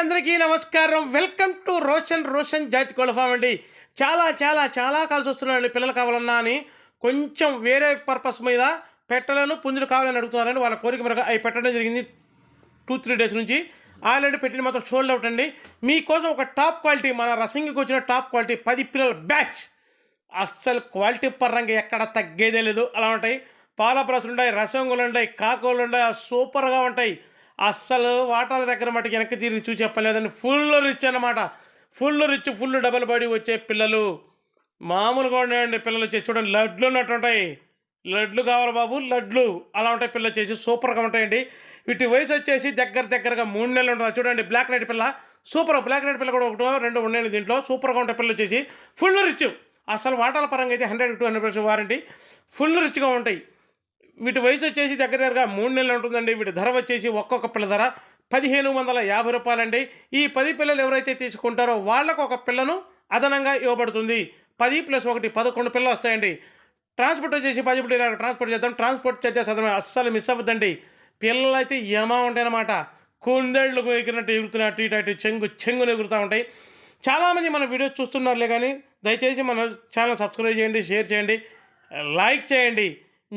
అందరికీ నమస్కారం. Welcome to Roshan Roshan జాతి కోళ్ళ ఫామ్ అండి. చాలా చాలా చాలా కాల్సి వస్తున్నాయండి. పిల్లలు కావాలన్నా అని కొంచెం వేరే పర్పస్ మీద పెట్టలను పుంజులు కావాలని అడుగుతున్నారని వాళ్ళ కోరిక మేరకు అవి పెట్టడం జరిగింది టూ త్రీ డేస్ నుంచి. ఆల్రెడీ పెట్టిన మాత్రం షోల్డ్ అవుట్ అండి. మీకోసం ఒక టాప్ క్వాలిటీ మన రసింగికి వచ్చిన టాప్ క్వాలిటీ పది పిల్లల బ్యాచ్ అస్సలు క్వాలిటీ పరంగా ఎక్కడ తగ్గేదే లేదు. అలా ఉంటాయి. పాల బ్రష్లు ఉంటాయి రసంగులు ఉంటాయి కాకోలు ఉంటాయి సూపర్గా ఉంటాయి. అస్సలు వాటాల దగ్గర మటుకు వెనక్కి తిరిగి చూసి చెప్పలేదండి ఫుల్ రిచ్ అన్నమాట. Full rich full double body వచ్చే పిల్లలు. మామూలుగా ఉండేయండి పిల్లలు వచ్చి చూడండి లడ్లు ఉన్నట్టు ఉంటాయి. లడ్లు కావాలి బాబు లడ్లు. అలా ఉంటాయి పిల్లలు వచ్చేసి సూపర్గా ఉంటాయండి. వీటి వయసు వచ్చేసి దగ్గర దగ్గరగా మూడు నెలలు ఉంటుంది. చూడండి బ్లాక్ నైట్ పిల్ల. సూపర్ బ్లాక్ నైట్ పిల్ల కూడా ఒకటో రెండు ఉన్నాయి దీంట్లో. సూపర్గా ఉంటాయి పిల్లలు వచ్చేసి. Full rich. అసలు వాటాల పరంగా అయితే hundred to hundred percent warranty. Full రిచ్గా ఉంటాయి. వీటి వయసు వచ్చేసి దగ్గర దగ్గరగా మూడు నెలలు ఉంటుందండి. వీటి ధర వచ్చేసి ఒక్కొక్క పిల్ల ధర పదిహేను వందల యాభై రూపాయలండి. ఈ పది పిల్లలు ఎవరైతే తీసుకుంటారో వాళ్ళకు ఒక పిల్లను అదనంగా ఇవ్వబడుతుంది. పది ప్లస్ ఒకటి పదకొండు పిల్లలు వస్తాయండి. ట్రాన్స్పోర్ట్ వచ్చేసి పది పిల్లలు ట్రాన్స్పోర్ట్ చేద్దాం. ట్రాన్స్పోర్ట్ చేసే అదనమే అస్సలు మిస్ అవ్వద్దండి. పిల్లలు అయితే యమా ఉంటాయన్నమాట కుందేళ్ళు ఎగిరినట్టు ఎగురుతున్నట్టు ఇటు అటు చెంగు చెంగును ఎగురుతూ ఉంటాయి. చాలామంది మన వీడియోస్ చూస్తున్నారులే కానీ దయచేసి మన ఛానల్ సబ్స్క్రైబ్ చేయండి షేర్ చేయండి లైక్ చేయండి.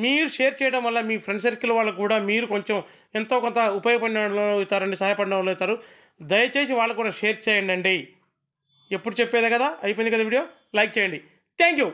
మీరు షేర్ చేయడం వల్ల మీ ఫ్రెండ్ సర్కిల్ వాళ్ళకు కూడా మీరు కొంచెం ఎంతో కొంత ఉపయోగపడిన వాళ్ళు అవుతారండి సహాయపడిన వాళ్ళు అవుతారు. దయచేసి వాళ్ళు కూడా షేర్ చేయండి అండి ఎప్పుడు చెప్పేదే కదా? అయిపోయింది కదా వీడియో? లైక్ చేయండి. Thank you